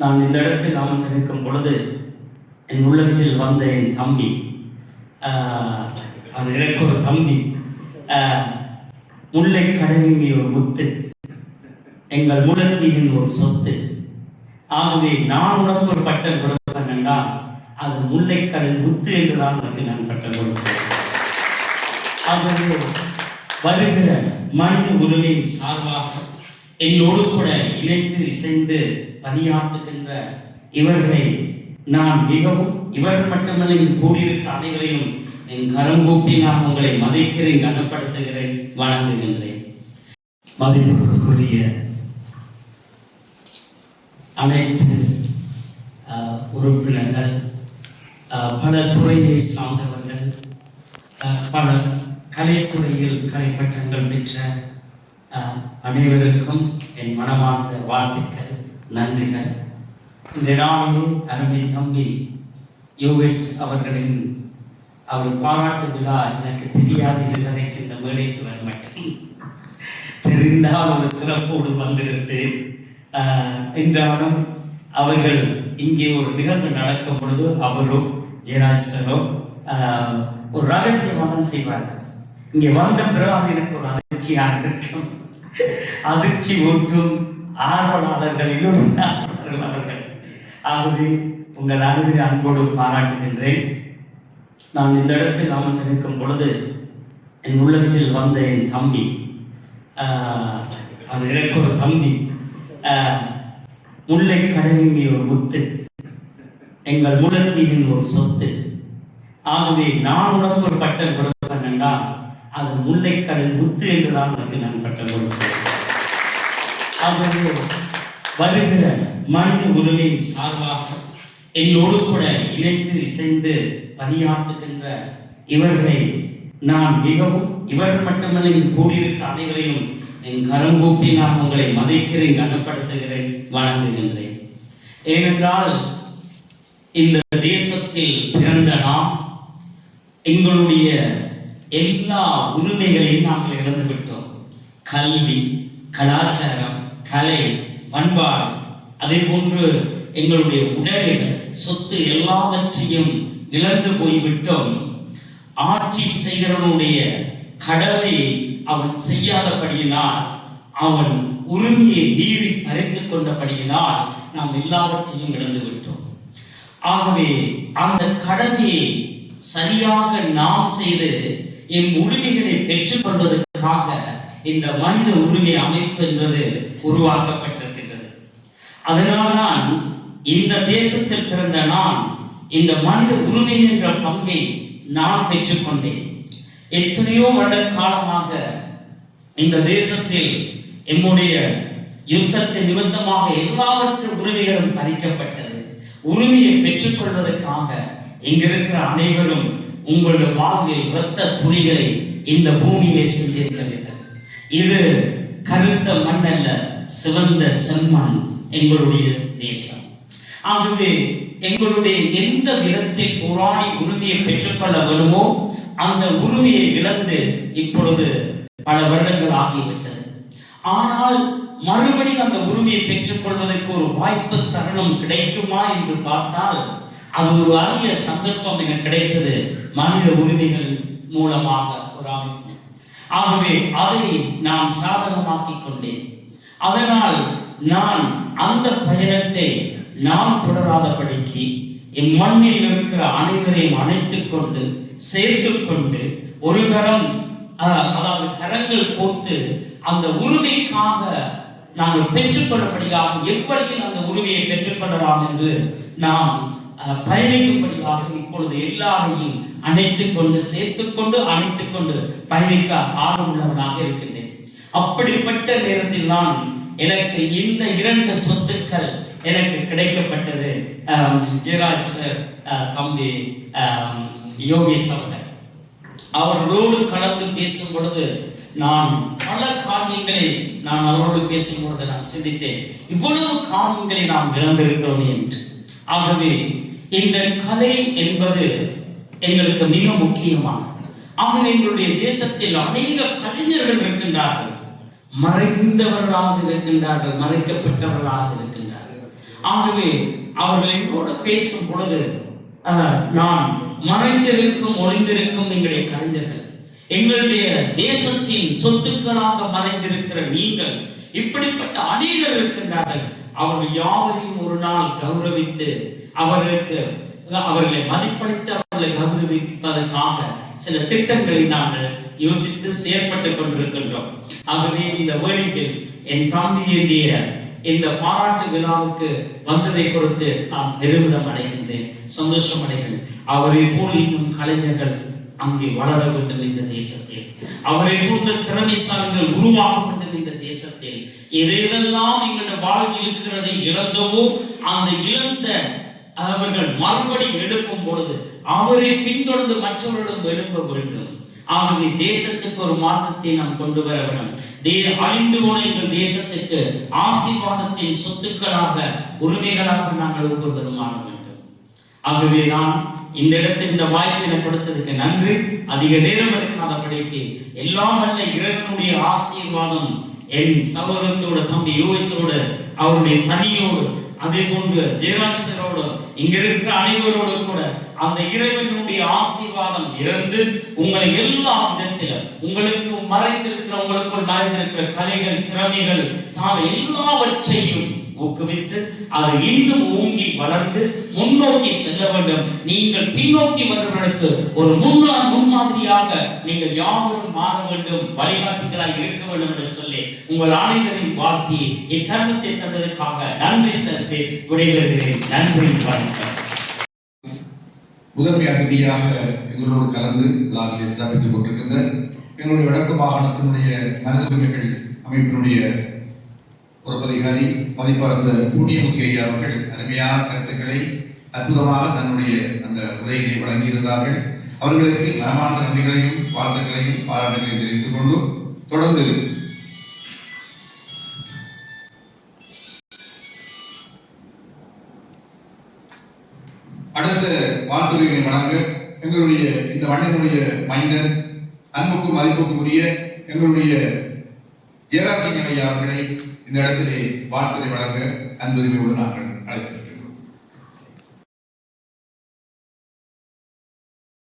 நான் இந்த இடத்தில் அமர்ந்திருக்கும் பொழுது என் உள்ளத்தில் வந்த என் தம்பி அவன் எனக்கு ஒரு தம்பி முல்லை கடலின் ஒரு முத்து எங்கள் முழத்தீவின் ஒரு சொத்து. ஆகவே நான் உனக்கு ஒரு பட்டம் கொடுப்பேன் என்றால் அது முல்லைக்கடல் முத்து என்றுதான் உனக்கு நான் பட்டம் கொடுப்பேன். ஆகவே வருகிற மனித உரிமையின் சார்பாக என்னோடு கூட இணைந்து இசைந்து பணியாற்றுகின்ற இவர்களை நான் மிகவும் இவர்கள் மட்டுமல்ல இங்கு கூடியிருக்கிற அனைவரையும் என் கரம் கூப்பி நான் உங்களை மதிக்கிறேன் கனப்படுத்துகிறேன் வணங்குகின்றேன். மதிப்புக்குரிய அனைத்து ஆஹ், உறுப்பினர்கள் பல துறையை சார்ந்தவர்கள் பல கலைத்துறையில் கலைப்பட்டங்கள் பெற்ற அனைவருக்கும் என் மனமார்ந்த வாழ்த்துக்கள் நன்றிகள். இந்த நாளிலே அருமை தம்பி யூஎஸ் அவர்களின் அவர் பாராட்டு விழா எனக்கு தெரியாது இதுவரைக்கு இந்த மேடைக்கு வர மாட்டேன். தெரிந்தால் ஒரு சிறப்போடு வந்திருப்பேன். ஆஹ், என்றாலும் அவர்கள் இங்கே ஒரு நிகழ்வு நடக்கும் பொழுது அவரும் ஜெயராஜ் சரும் ஆஹ், ஒரு ரகசியமாக செய்வார்கள். இங்கே வந்த பிறகு எனக்கு ஒரு அதிர்ச்சியாக இருக்கும் அதிர்ச்சி ஊற்றும் ஆர்வலாளர்களிலும் அவர்கள் ஆகவே உங்கள் அனைவரை அன்போடு பாராட்டுகின்றேன். நான் இந்த இடத்தில் அமர்ந்திருக்கும் பொழுது என் உள்ளத்தில் வந்த என் தம்பி ஆஹ், அவன் எனக்கு ஒரு தம்பி முல்லை கடலின் ஒரு முத்து எங்கள் முழத்தீவின் ஒரு சொத்து. ஆகவே நான் உனக்கு ஒரு பட்டம் கொடுப்பேன் என்றால் அது முல்லைக்கடல் முத்து என்றுதான் உனக்கு நான் பட்டம் கொடுப்பேன் வருகிற மனித உரிமையின் சார்பாக என்னோடு கூட இணைந்து இசைந்து பணியாற்றுகின்ற இவர்களை நான் மிகவும் இவர்கள் மட்டுமல்ல இங்கு கூடியிருக்கிற அனைவரையும் என் கரம் கூப்பி நான் உங்களை மதிக்கிறேன் கனப்படுத்துகிறேன் வணங்குகின்றேன். ஏனென்றால் இந்த தேசத்தில் பிறந்த நாம் எங்களுடைய எல்லா உரிமைகளையும் நாங்கள் இழந்து விட்டோம். கல்வி கலாச்சாரம் கலை பண்பாடு அதே போன்று எங்களுடைய உடல்கள் சொத்து எல்லாவற்றையும் இழந்து போய்விட்டோம். ஆட்சி செய்கிறவனுடைய கடமையை அவன் செய்யாதபடியினால் அவன் உரிமையை மீறி பறித்துக் கொண்டபடியினால் நாம் எல்லாவற்றையும் இழந்து விட்டோம். ஆகவே அந்த கடமையை சரியாக நாம் செய்து என் உரிமைகளை பெற்றுக்கொள்வதற்காக இந்த மனித உரிமை அமைப்பு என்பது உருவாக்கப்பட்டிருக்கின்றது. அதனால்தான் இந்த தேசத்தில் பிறந்த நான் இந்த மனித உரிமை என்ற பங்கை நான் பெற்றுக்கொண்டேன். எத்தனையோ வருட காலமாக இந்த தேசத்தில் என்னுடைய யுத்தத்தின் நிமித்தமாக எல்லாவற்று உரிமைகளும் பறிக்கப்பட்டது. உரிமையை பெற்றுக்கொள்வதற்காக இங்கிருக்கிற அனைவரும் உங்களுடைய வாழ்வில் இரத்த துளிகளை இந்த பூமியிலே சிந்திருக்கிறீர்கள் இது கருத்த மண் அல்ல சிவந்த செம்மண் எங்களுடைய தேசம். ஆகவே எங்களுடைய எந்த விதத்தில் போராடி உரிமையை பெற்றுக்கொள்ள வேணுமோ அந்த உரிமையை இழந்து இப்பொழுது பல வருடங்கள் ஆகிவிட்டது. ஆனால் மறுபடியும் அந்த உரிமையை பெற்றுக்கொள்வதற்கு ஒரு வாய்ப்பு தருணம் கிடைக்குமா என்று பார்த்தால் அது ஒரு அரிய சந்தர்ப்பம் எனக்கு கிடைத்தது மனித உரிமைகள் மூலமாக ஒரு அமைப்பு. ஆகவே அதை நான் சாதகமாக்கிக் கொண்டேன். அதனால் நான் அந்த பயணத்தை நான் தொடராதபடிக்கு என் மண்ணில் இருக்கிற அனைவரையும் அணைத்துக் கொண்டு சேர்த்து கொண்டு ஒரு கரம் அஹ், அதாவது கரங்கள் போட்டு அந்த உரிமைக்காக நாங்கள் பெற்றுக்கொள்ளபடியாக எவ்வழியில் அந்த உரிமையை பெற்றுக்கொள்ளலாம் என்று நாம் பயணிக்கும்படியாக இப்பொழுது எல்லாரையும் அணைத்துக் கொண்டு சேர்த்துக் கொண்டு அணைத்துக் கொண்டு பயணிக்க ஆர்வமுள்ளவனாக இருக்கின்றேன். அப்படிப்பட்ட நேரத்தில் தான் எனக்கு இந்த இரண்டு சொத்துக்கள் எனக்கு கிடைக்கப்பட்டது. ஆம், ஜெயராஜ் தம்பி யோகேஷ் அவர்கள். அவர்களோடு கலந்து பேசும் பொழுது நான் பல காரியங்களை நான் அவரோடு பேசும் பொழுது நான் சிந்தித்தேன். இவ்வளவு காரியங்களை நாம் இழந்திருக்கிறோம் என்று. ஆகவே இந்த கலை என்பது எங்களுக்கு மிக முக்கியமானது. ஆகவே எங்களுடைய தேசத்தில் அநேக கலைஞர்கள் இருக்கின்றார்கள். மறைந்தவர்களாக இருக்கின்றார்கள் மறைக்கப்பட்டவர்களாக இருக்கின்றார்கள். ஆகவே அவர்கள் என்னோடு பேசும் பொழுது அஹ், நான் மறைந்திருக்கும் ஒளிந்திருக்கும் எங்களுடைய கலைஞர்கள். எங்களுடைய தேசத்தின் சொத்துக்களாக மறைந்திருக்கிற நீங்கள் இப்படிப்பட்ட அநேகர் இருக்கின்றார்கள். அவர்கள் யாவரையும் ஒரு நாள் கௌரவித்து அவர்களுக்கு அவர்களை மதிப்பளித்து அவர்களை கௌரவிப்பதற்காக சில திட்டங்களை நாங்கள் யோசித்து செயற்பட்டுக் கொண்டிருக்கின்றோம். ஆகவே இந்த வேலையில் என் தம்பியுடைய இந்த பாராட்டு விழாவுக்கு வந்ததை கொடுத்து நான் பெருமிதம் அடைகின்றேன் சந்தோஷம் அடைகிறேன் அவரை போல் இன்னும் கலைஞர்கள் அங்கே வளர வேண்டும் இந்த தேசத்தில். அவரை போன்ற திறமைசாலிகள் உருவாக வேண்டும் இந்த தேசத்தில். எதையெல்லாம் எங்களுடைய வாழ்வில் இருக்கிறதை இழந்தவோ அந்த இழந்த அவர்கள் மறுபடி எழுப்பும் பொழுது அவரை பின்தொடர்ந்து மற்றவர்களும் எழுப்ப வேண்டும். ஆகவே தேசத்துக்கு ஒரு மாற்றத்தை நாம் கொண்டு வர வேண்டும். தே அழிந்து போன எங்கள் தேசத்துக்கு ஆசீர்வாதத்தின் சொத்துக்களாக உரிமைகளாக நாங்கள் ஒவ்வொருவரும் மாற வேண்டும். ஆகவே நான் இந்த இடத்தில் இந்த வாய்ப்பு எனக்கு கொடுத்ததுக்கு நன்றி. அதிக நேரம் எடுக்காதபடிக்கு எல்லாம் வல்ல இறைவனுடைய ஆசீர்வாதம் என் சகோதரத்தோட தம்பி யோசிசோடு அவருடைய பணியோடு அதே போன்று ஜெயராசரோடு இங்க இருக்கிற அனைவரோடு கூட அந்த இறைவனுடைய ஆசீர்வாதம் இருந்து உங்களை எல்லா விதத்திலும் உங்களுக்கு மறைந்திருக்கிற உங்களுக்குள் மறைந்திருக்கிற கலைகள் திறமைகள் சால எல்லாவற்றையும் ஊக்குவித்து அது இன்னும் ஊங்கி வளர்ந்து முன்னோக்கி செல்ல வேண்டும். நீங்கள் பின்னோக்கி வருவதற்கு ஒரு முன்னா முன்மாதிரியாக நீங்கள் யாவரும் மாற வேண்டும் வழிகாட்டுகளாக இருக்க வேண்டும் என்று சொல்லி உங்கள் அனைவரையும் வாழ்த்தி இத்தருணத்தை தந்ததற்காக நன்றி செலுத்தி விடைபெறுகிறேன். நன்றி வணக்கம். முதன்மை அதிதியாக எங்களோடு கலந்து விழாவிலே சிறப்பித்துக் கொண்டிருக்கின்ற எங்களுடைய வடக்கு மாகாணத்தினுடைய மனிதர்கள் அமைப்பினுடைய பொறுப்பதிகாரி மதிப்பார்ந்த புண்ணியமுத்தி ஐயா அவர்கள் அருமையான கருத்துக்களை அற்புதமாக தன்னுடைய அந்த உரையிலே வழங்கியிருந்தார்கள். அவர்களுக்கு மனமார்ந்த நன்றிகளையும் வாழ்த்துக்களையும் பாராட்டுகளையும் தெரிவித்துக் கொண்டு தொடர்ந்து அடுத்த வாழ்த்துறைகளை வழங்க எங்களுடைய இந்த மண்ணினுடைய மைந்தன் அன்புக்கும் மதிப்புக்கும் உரிய எங்களுடைய ஜெயராசிங்க ஐயா அவர்களை இந்த இடத்திலே வார்த்தை வழங்க அன்புரிமை உள்ளார்கள்